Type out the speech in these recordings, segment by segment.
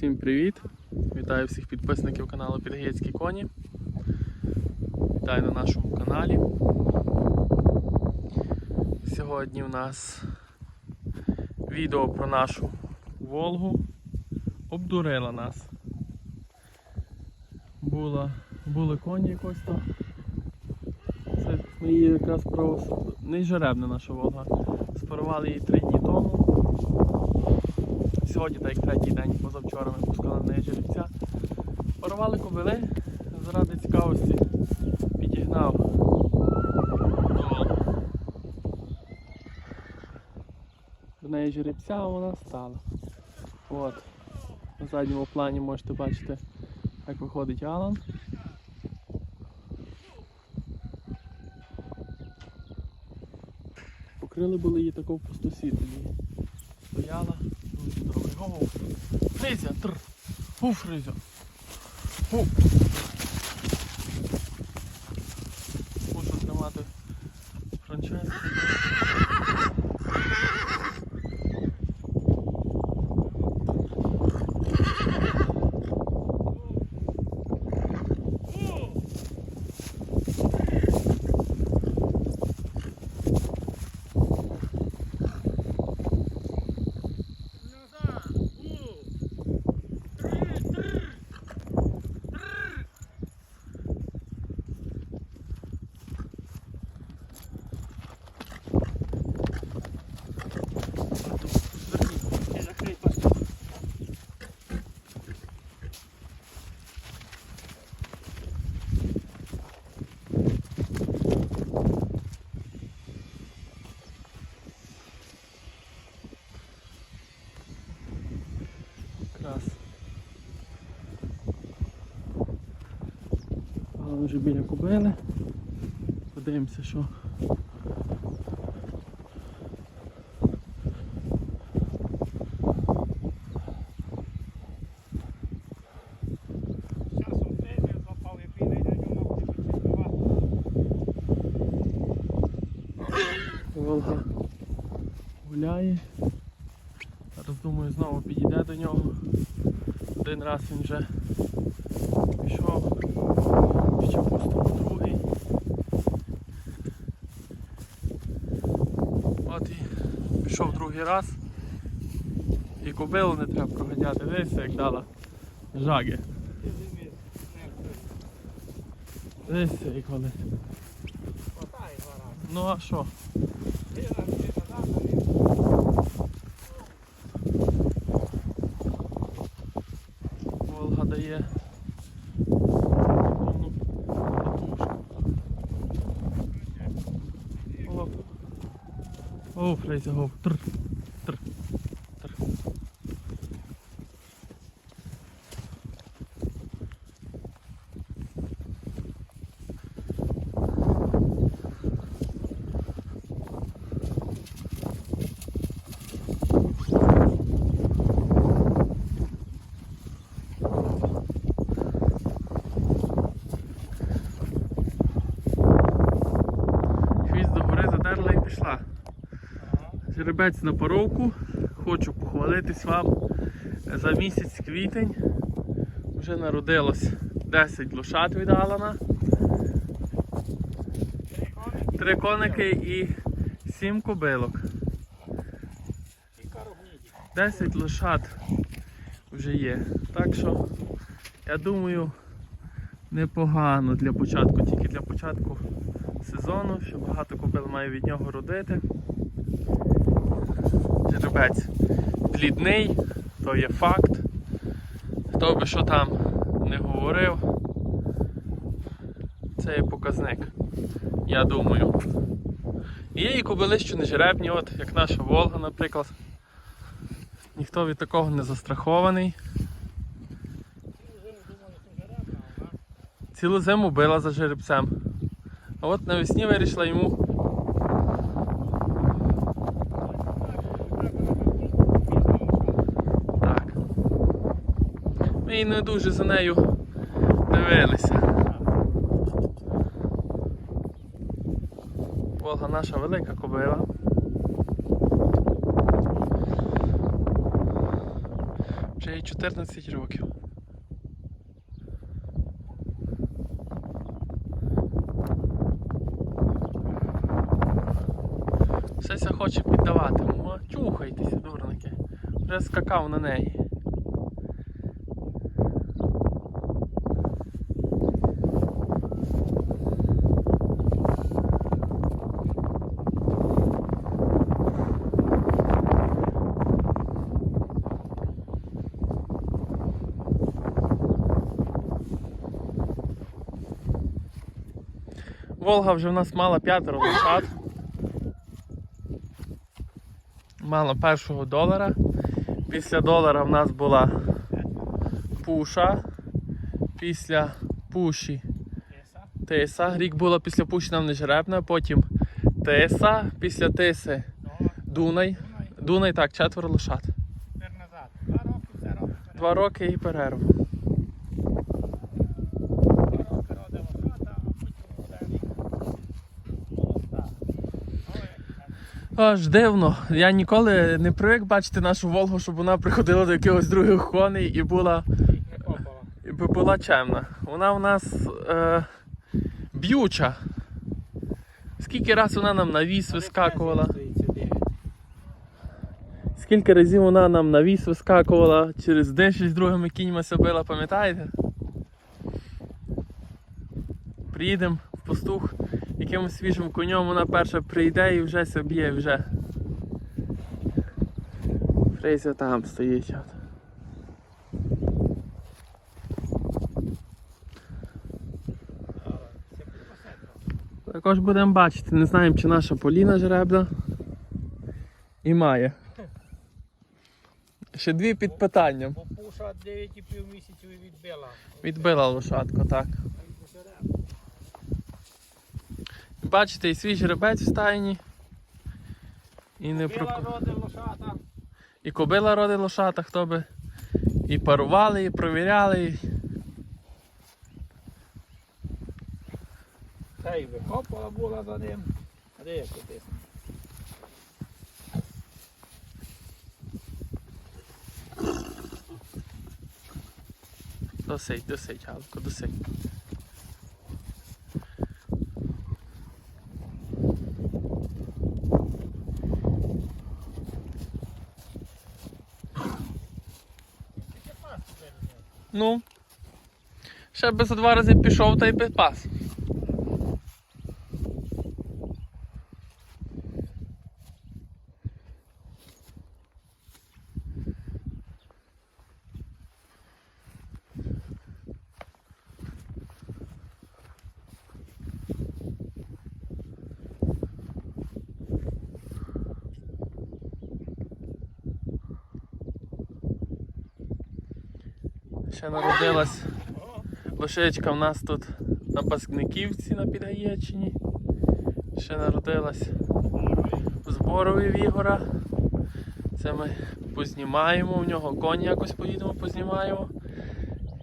Всім привіт! Вітаю всіх підписників каналу Підгаєцькі коні. Вітаю на нашому каналі. Сьогодні у нас відео про нашу Волгу. Обдурила нас. Була, були коні якось то. Це ми її якраз про не жеребна наша Волга. Спарували її три дні тому. Сьогодні, так як третій день, позавчора ми пускали на жеребця. Парували кобили, заради цікавості підігнав до, неї жеребця, вона стала. От. На задньому плані можете бачити, як виходить Алан. Покрили були її тако в. Стояла. Фризя, тр. Фу, Фризя. Фу. Вже біля кубили. Подивимося, що. Волга гуляє. Зараз думаю знову підійде до нього. Один раз він вже пішов, ще пустимо другий. От і пішов другий раз. І кобилу не треба проганяти. Дивися, як дала жаги. Дивися, як вони. Ну а що? О, Фрейзя, гоп. Тр. Тр. Тр. Хвіст до гори задерла і пішла. Жеребець на поровку. Хочу похвалитись вам. За місяць квітень вже народилось 10 лошад від Алана, три коники і 7 кобилок. 10 лошад вже є. Так що я думаю непогано для початку, тільки для початку сезону, що багато кобил має від нього родити. Жеребець плідний, то є факт. Хто би що там не говорив, це є показник. Я думаю. Є і кобили, що не жеребні, от як наша Волга, наприклад. Ніхто від такого не застрахований. Цілу зиму била за жеребцем. А от навесні вирішила йому. Так. Ми і не дуже за нею дивилися. Волга наша велика кобила. Вже їй 14 років. Все ся хоче піддавати. Чухайтеся, дурники. Вже скакав на неї. Волга вже в нас мала п'ятеро лошад. Мала першого долара. Після долара в нас була пуша. Після пуші Теса. тиса. Рік була після пуші нам не жеребна, потім тиса, після тиси Дунай. Дунай. Так, четверо лошад. Два роки. Два роки і перерва. Два роки родила хата, а потім вже рік. Молода. Ну, як так. Аж дивно. Я ніколи не привик бачити нашу Волгу, щоб вона приходила до якихось других коней і була, і була чемна. Вона у нас е, б'юча. Скільки раз вона нам на віс вискакувала? Скільки разів вона нам на віс вискакувала, через деші з другими кіньми била, пам'ятаєте? Приїдемо пастух, якимось свіжим конем вона перша прийде і вже се б'є вже. Фрейзя там стоїть. Також будемо бачити, не знаємо, чи наша Поліна жеребна. І має. Ще дві під питанням. Бо пуша 9,5 місяців відбила. Відбила лошадку, так. Бачите, і свій жеребець в стайні. І не про... роди лошата. І кобила роди лошата, хто би. І парували, і провіряли. і- Та й викопала була за ним. А де я кудись? Досить, досить, Галко, досить. Ну. Ще би за два рази пішов та й би пас. Ще народилась лошечка в нас тут на Паскниківці на Підгаєчині. Ще народилась в зборові в Ігора. Це ми познімаємо, у нього коні якось поїдемо, познімаємо.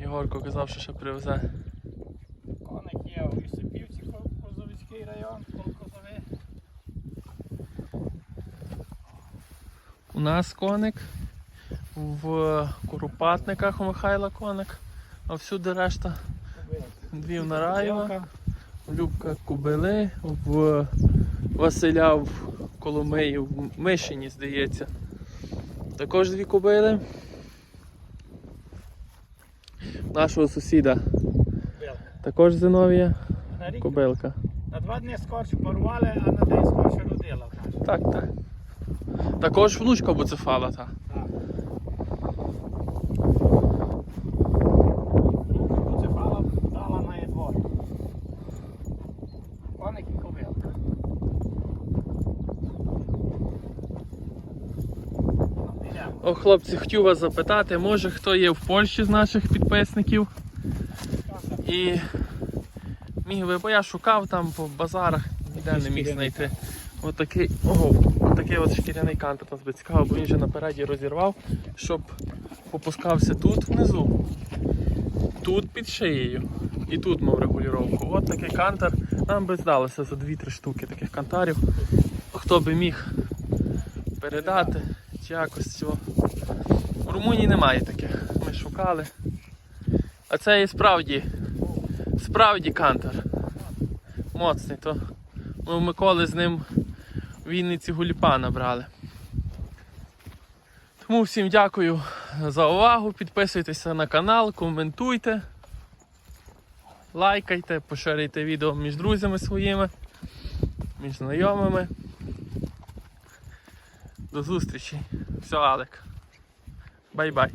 Ігорко казав, що ще привезе. Коник є у Лісипівці, Козовицький район, Колкозове. У нас коник, в Куропатниках у Михайла коник, а всюди решта дві в Нараєва. Любка Кубили, в Василя в Коломиї, в Мишині, здається. Також дві кубили. Нашого сусіда також Зиновія кобилка. на два дні скорше порвали, а на день скорше родила. Так, так. Також внучка буцефала, та. Так. Це мала дала на двор. Коник і кобилка. Підемо. О, хлопці, хотів вас запитати, може хто є в Польщі з наших підписників і міг би, бо я шукав там по базарах, ніде не міг знайти. Отакий, отакий от шкіряний кантер нас би цікаво, бо він вже напереді розірвав, щоб попускався тут внизу, тут під шиєю. І тут мав регулювання. От такий кантер. Нам би здалося за 2-3 штуки таких кантарів. Хто би міг передати чи якось цього Румунії немає таких. Ми шукали. А це і справді, справді кантор. Моцний, то ми в Миколи з ним в Вінниці гуліпана брали. Тому всім дякую за увагу. Підписуйтеся на канал, коментуйте, лайкайте, поширюйте відео між друзями своїми, між знайомими. До зустрічі. Все, Алек. Bye bye